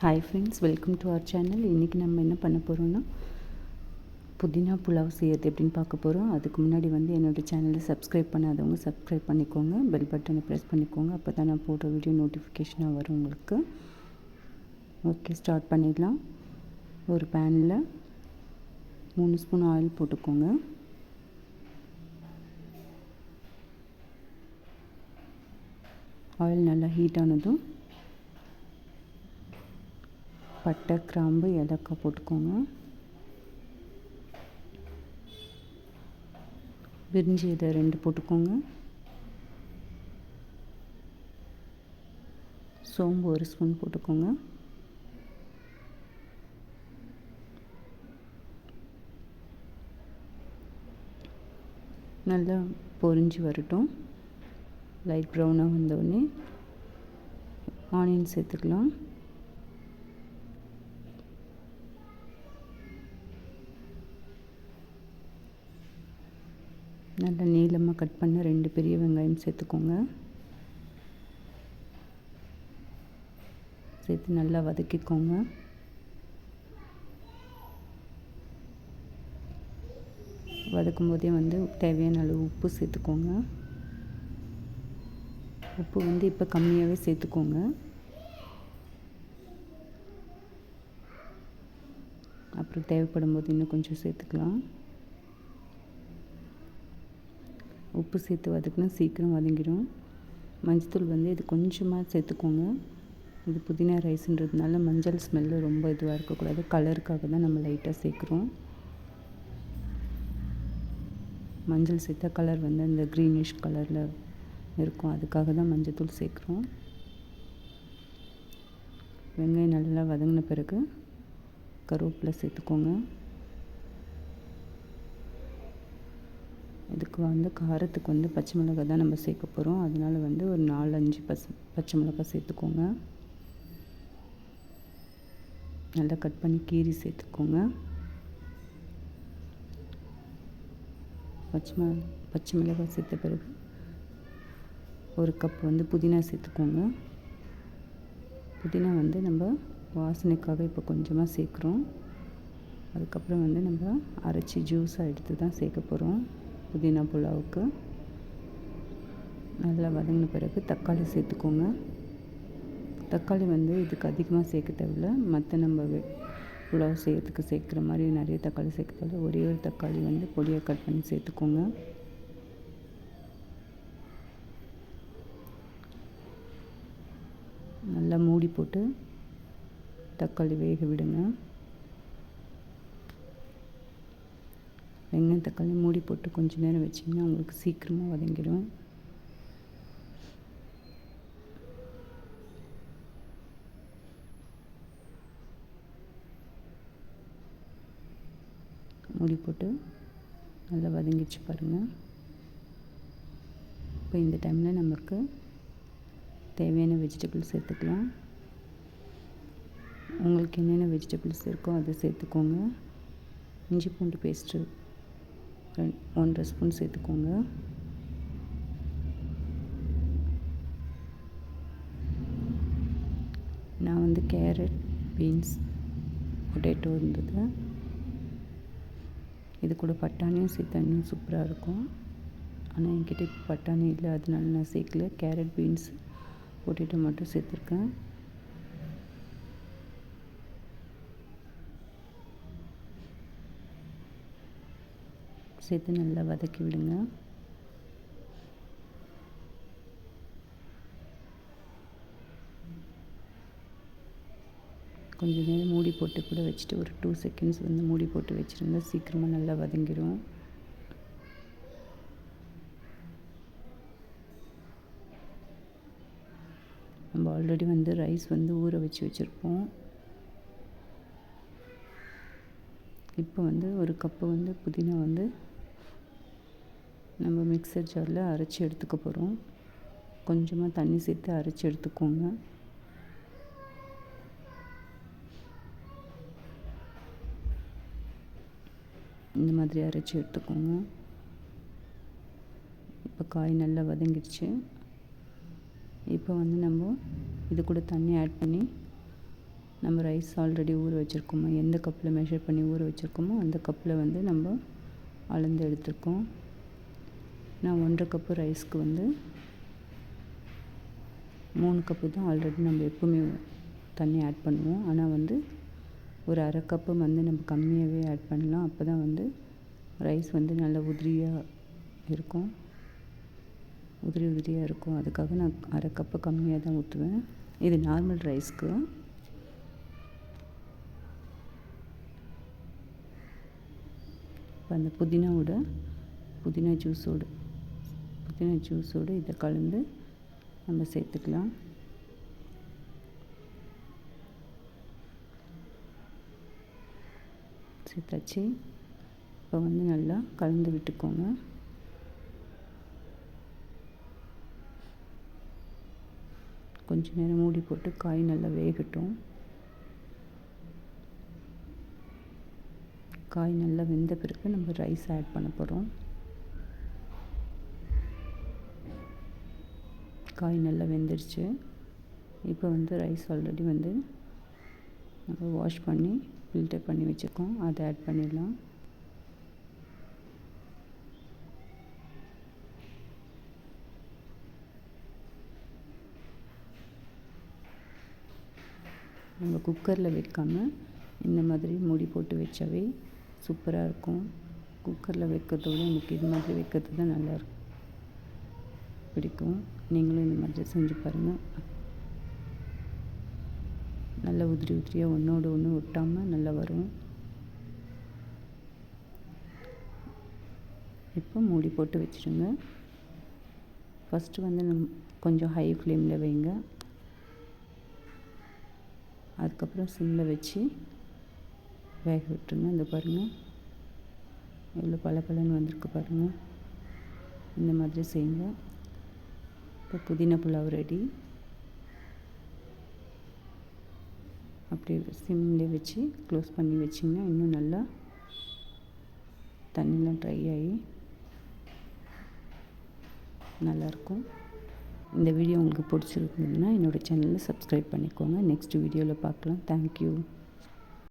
Hi friends welcome to our channel இன்றைக்கி நம்ம என்ன பண்ண போகிறோம்னா புதினா புலாவ் செய்யறது எப்படின்னு பார்க்க போகிறோம் அதுக்கு முன்னாடி வந்து என்னோடய சேனலை சப்ஸ்கிரைப் பண்ணாதவங்க சப்ஸ்கிரைப் பண்ணிக்கோங்க. பெல் பட்டனை ப்ரெஸ் பண்ணிக்கோங்க. அப்போ தான் நான் போடுற வீடியோ நோட்டிஃபிகேஷனாக வரும் உங்களுக்கு. ஓகே ஸ்டார்ட் பண்ணிடலாம். ஒரு பேனில் மூணு ஸ்பூன் ஆயில் போட்டுக்கோங்க. ஆயில் நல்லா ஹீட் ஆனதும் பட்டை கிராம்பு ஏலக்காய் போட்டுக்கோங்க. விரிஞ்சி இதை ரெண்டு போட்டுக்கோங்க. சோம்பு ஒரு ஸ்பூன் போட்டுக்கோங்க. நல்லா பொரிஞ்சு வரட்டும். லைட் ப்ரௌனாக வந்தோடனே ஆனியன் சேர்த்துக்கலாம். நல்லா நீளமாக கட் பண்ண ரெண்டு பெரிய வெங்காயம் சேர்த்துக்கோங்க. சேர்த்து நல்லா வதக்கிக்கோங்க. வதக்கும் போதே வந்து தேவையான அளவு உப்பு சேர்த்துக்கோங்க. உப்பு வந்து இப்போ கம்மியாகவே சேர்த்துக்கோங்க. அப்புறம் தேவைப்படும் போது இன்னும் கொஞ்சம் சேர்த்துக்கலாம். உப்பு சேர்த்து வதக்கினா சீக்கிரம் வதங்கிடும். மஞ்சத்தூள் வந்து இது கொஞ்சமாக சேர்த்துக்கோங்க. இது புதினா ரைஸுன்றதுனால மஞ்சள் ஸ்மெல்லு ரொம்ப இதுவாக இருக்கக்கூடாது. கலருக்காக தான் நம்ம லைட்டாக சேர்க்குறோம். மஞ்சள் சேர்த்தா கலர் வந்து அந்த க்ரீனிஷ் கலரில் இருக்கும். அதுக்காக தான் மஞ்சத்தூள் சேர்க்குறோம். வெங்காயம் நல்லா வதங்கின பிறகு கருவேப்பிலை சேர்த்துக்கோங்க. இதுக்கு வந்து காரத்துக்கு வந்து பச்சை மிளகாய் தான் நம்ம சேர்க்க போகிறோம் அதனால் வந்து ஒரு நாலு அஞ்சு பச்சை மிளகாய் சேர்த்துக்கோங்க. நல்லா கட் பண்ணி கீரி சேர்த்துக்கோங்க. பச்சை மிளகா பச்சை மிளகாய் சேர்த்த பிறகு ஒரு கப் வந்து புதினா சேர்த்துக்கோங்க. புதினா வந்து நம்ம வாசனைக்காக இப்போ கொஞ்சமாக சேர்க்குறோம். அதுக்கப்புறம் வந்து நம்ம அரைச்சி ஜூஸாக எடுத்து தான் சேர்க்க போகிறோம் புதினா புலாவுக்கு நல்லா வதங்கின பிறகு தக்காளி சேர்த்துக்கோங்க. தக்காளி வந்து இதுக்கு அதிகமாக சேர்க்க தேவையில்ல. மற்ற நம்ம புலாவ் செய்கிறதுக்கு சேர்க்குற மாதிரி நிறைய தக்காளி சேர்க்க தேவையில்ல. ஒரே ஒரு தக்காளி வந்து பொடியாக கட் பண்ணி சேர்த்துக்கோங்க. நல்லா மூடி போட்டு தக்காளி வேக விடுங்க. வெங்காயம் தக்காளி மூடி போட்டு கொஞ்ச நேரம் வச்சிங்கன்னா உங்களுக்கு சீக்கிரமாக வதங்கிடும். மூடி போட்டு நல்லா வதங்கிச்சு பாருங்கள் இப்போ இந்த டைமில் நமக்கு தேவையான வெஜிடபிள்ஸ் சேர்த்துக்கலாம். உங்களுக்கு என்னென்ன வெஜிடபிள்ஸ் இருக்கோ அதை சேர்த்துக்கோங்க. இஞ்சி பூண்டு பேஸ்ட்டு ரெண்டு ஒன்றரை ஸ்பூன் சேர்த்துக்கோங்க. நான் வந்து கேரட் பீன்ஸ் பொட்டேட்டோ இருந்தது. இது கூட பட்டாணியும் சேர்த்தனியும் சூப்பராக இருக்கும். ஆனால் என்கிட்ட இப்போ பட்டாணி இல்லை. அதனால நான் சேர்க்கல. கேரட் பீன்ஸ் பொட்டேட்டோ மட்டும் சேர்த்துருக்கேன். சேர்த்து நல்லா வதக்கி விடுங்க. கொஞ்சம் நேரம் மூடி போட்டு கூட வச்சுட்டு ஒரு டூ செகண்ட்ஸ் வந்து மூடி போட்டு வச்சுருந்தா சீக்கிரமாக நல்லா வதங்கிடும். நம்ம ஆல்ரெடி வந்து ரைஸ் வந்து ஊற வச்சு வச்சுருப்போம். இப்போ வந்து ஒரு கப்பு வந்து புதினா வந்து நம்ம மிக்சர் ஜாரில் அரைச்சி எடுத்துக்க போகிறோம் கொஞ்சமாக தண்ணி சேர்த்து அரைச்சி எடுத்துக்கோங்க. இந்த மாதிரி அரைச்சி எடுத்துக்கோங்க. இப்போ காய் நல்லா வதங்கிடுச்சு. இப்போ வந்து நம்ம இது கூட தண்ணி ஆட் பண்ணி நம்ம ரைஸ் ஆல்ரெடி ஊற வச்சுருக்கோமோ? எந்த கப்பில் மெஷர் பண்ணி ஊற வச்சுருக்கோமோ அந்த கப்பில் வந்து நம்ம அளந்து எடுத்துருக்கோம். நான் ஒன்றரை கப்பு ரைஸ்க்கு வந்து மூணு கப்பு தான் ஆல்ரெடி நம்ம எப்போவுமே தண்ணி ஆட் பண்ணுவோம். ஆனால் வந்து ஒரு அரை கப்பு வந்து நம்ம கம்மியாகவே ஆட் பண்ணலாம். அப்போ தான் வந்து ரைஸ் வந்து நல்லா உதிரியாக இருக்கும். உதிரி உதிரியாக இருக்கும். அதுக்காக நான் அரை கப்பு கம்மியாக தான் ஊற்றுவேன் இது நார்மல் ரைஸ்க்கு இப்போ அந்த புதினாவோட புதினா ஜூஸோடு புதினா ஜூஸோடு இதை கலந்து நம்ம சேர்த்துக்கலாம். சேர்த்தாச்சு. இப்போ வந்து நல்லா கலந்து விட்டுக்கோங்க. கொஞ்ச நேரம் மூடி போட்டு காய் நல்லா வேகட்டும். காய் நல்லா வெந்த பிறகு நம்ம ரைஸ் ஆட் பண்ண போகிறோம் காய் நல்லா வெந்துருச்சு. இப்போ வந்து ரைஸ் ஆல்ரெடி வந்து நம்ம வாஷ் பண்ணி ஃபில்டர் பண்ணி வச்சுருக்கோம். அதை ஆட் பண்ணிடலாம். நம்ம குக்கரில் வைக்காமல் இந்த மாதிரி மூடி போட்டு வச்சாவே சூப்பராக இருக்கும். குக்கரில் வைக்கிறதோட எனக்கு இது மாதிரி வைக்கிறது தான் நல்லா இருக்கும். பிடிக்கும். நீங்களும் இந்த மாதிரி செஞ்சு பாருங்கள் நல்லா உதிரி உதிரியாக ஒன்றோடு ஒன்று ஒட்டாமல் நல்லா வரும். இப்போ மூடி போட்டு வச்சுருங்க ஃபஸ்ட்டு வந்து நம் கொஞ்சம் ஹை ஃப்ளேமில் வைங்க. அதுக்கப்புறம் சிம்மில் வச்சு வேக விட்டுருங்க. இந்த பாருங்கள் எவ்வளோ பல பலன்னு வந்திருக்கு பாருங்கள் இந்த மாதிரி செய்யுங்க. இப்போ புதினா புலாவ் ரெடி. அப்படியே சிம்மில் வச்சு க்ளோஸ் பண்ணி வச்சிங்கன்னா இன்னும் நல்லா தண்ணிலாம் ட்ரை ஆகி நல்லாயிருக்கும். இந்த வீடியோ உங்களுக்கு பிடிச்சிருந்ததுன்னா என்னோடய சேனலில் சப்ஸ்கிரைப் பண்ணிக்கோங்க. நெக்ஸ்ட் வீடியோவில் பார்க்கலாம். தேங்க்யூ